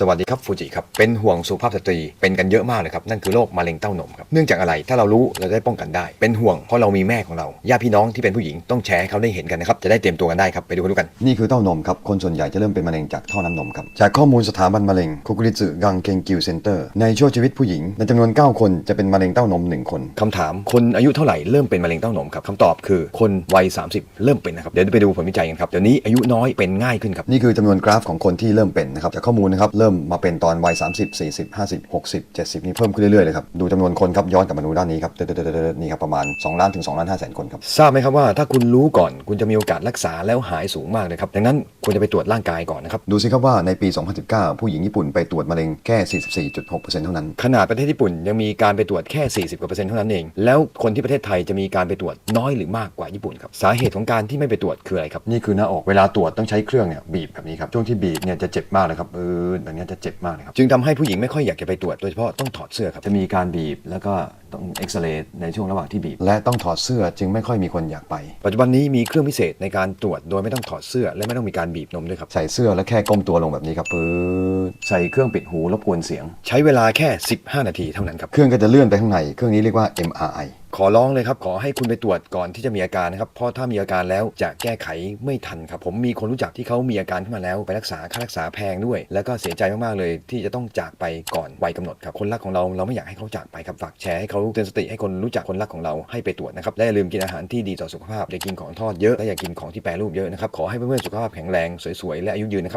สวัสดีครับฟูจิครับ เป็นห่วงสุภาพสตรีเป็นกันเยอะมากเลยครับ นั่นคือโรคมะเร็งเต้านมครับ เนื่องจากอะไรถ้าเรารู้เราจะได้ป้องกันได้ เป็นห่วงเพราะเรามีแม่ของเราญาติพี่น้องที่เป็นผู้หญิงต้องแชร์ให้เขาได้เห็นกันนะครับ จะได้เตรียมตัวกันได้ครับ ไปดูกันดูกัน นี่คือเต้านมครับ คนส่วนใหญ่จะเริ่มเป็นมะเร็งจากท่อน้ำนมครับ จากข้อมูลสถาบันมะเร็งคุกุริสึกังเกงกิวเซ็นเตอร์ในช่วงชีวิตผู้หญิงในจำนวน 9 คนจะเป็นมะเร็งเต้านม 1 คนคำถามคนอายุเท่าไหร่เริ่มเป็นมะเร็งเต้านมครับคำตอบคือคนวัย 30 เริ่มเป็นนะครับเดี๋ยวไปดูผลวิจัยกันครับเดี๋ยวนี้อายุน้อยเป็นง่ายขึ้นครับนี่คือจำนวนกราฟของคนที่เริ่มเป็นนะครับจากข้อมูลนะครับเริ่มมาเป็นตอนวัย 30 40 50 60 70 นี่เพิ่มขึ้นเรื่อยๆเลยครับ ดูจำนวนคนครับ ย้อนกลับมาดูด้านนี้ครับเดๆๆๆนี่ครับประมาณ 2 ล้านถึง2ล้าน5แสนคนครับ ทราบไหมครับว่าถ้าคุณรู้ก่อนคุณจะมีโอกาสรักษาแล้วหายสูงมากเลยครับดังนั้นควรจะไปตรวจร่างกายก่อนนะครับ ดูสิครับว่าในปี 2019 ผู้หญิงญี่ปุ่นไปตรวจมะเร็งแค่ 44.6%เท่านั้น ขนาดประเทศญี่ปุ่นยังมีการไปตรวจแค่ 40กว่าเปอร์เซ็นต์เท่านั้นเอง แล้วคนที่ประเทศไทยจะมีการไปตรวจน้อยหรือมากกว่าญี่ปุ่นครับ สาเหตุของการที่ไม่ไปตรวจคืออะไรครับ นี่คือหน้าอก เวลาตรวจต้องใช้เครื่องเนี่ยบีบแบบนี้ครับ ช่วงที่บีบเนี่ยจะเจ็บมากเลยครับเออแบบนี้จะเจ็บมากเลยครับ จึงทำให้ผู้หญิงไม่ค่อยอยากจะไปตรวจโดยเฉพาะต้องถอดเสื้อครับ จะมีการบีบแล้วก็ต้องเอ็กซเรย์ในช่วงระหว่างที่บีบ และต้องถอดเสื้อจึงไม่ค่อยมีคนอยากไป ปัจจุบันนี้มีเครื่องพิเศษในการตรวจโดยไม่ต้องถอดเสื้อและไม่ต้องมีการบีบนมด้วยครับ ใส่เสื้อแล้วแค่ก้มตัวลงแบบนี้ครับปื๊ดใส่เครื่องปิดหูรบกวนเสียง ใช้เวลาแค่ 15 นาทีเท่านั้นครับ เครื่องก็จะเลื่อนไปข้างใน เครื่องนี้เรียกว่า MRI ขอร้องเลยครับ ขอให้คุณไปตรวจก่อนที่จะมีอาการนะครับ เพราะถ้ามีอาการแล้วจะแก้ไขไม่ทันครับ ผมมีคนรู้จักที่เขามีอาการขึ้นมาแล้ว ไปรักษาค่ารักษาแพงด้วย แล้วก็เสียใจมากๆเลย ที่จะต้องจากไปก่อนวัยกำหนดครับ คนรักของเราเราไม่อยากให้เขาจากไปครับ ฝากแชร์ให้เขาเตือนสติให้คนรู้จักคนรักของเราให้ไปตรวจนะครับ และอย่าลืมกินอาหารที่ดีต่อสุขภาพ อย่ากินของทอดเยอะ และอย่ากินของที่แปรรูปเยอะนะครับ ขอให้เพื่อนๆสุขภาพแข็งแรง สวยๆ และอายุยืนนะครับ